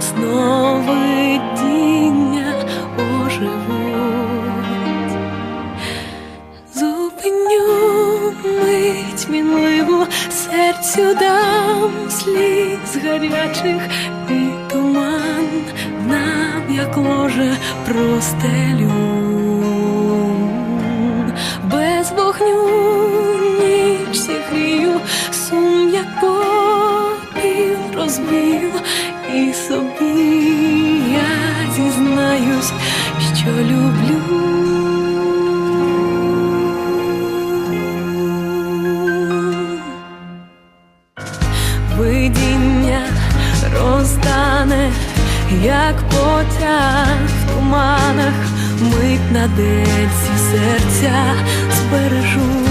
сновидіння оживуть. Зупиню мить мінливу, серцю дам сліз гарячих і туман нам, як ложе простелю. Без вогню ніч зігрію, сум як попіл розбію, і собі я зізнаюсь, що люблю. Видіння розтане, як потяг в туманах, мить на дельці серця збережу.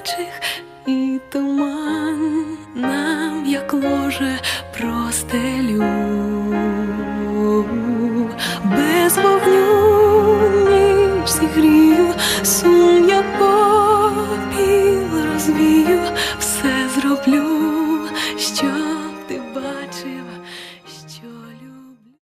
Гарячих і туман нам, як ложе, простелю. Без вогню ніч зігрію, сум попіл розвію, все зроблю.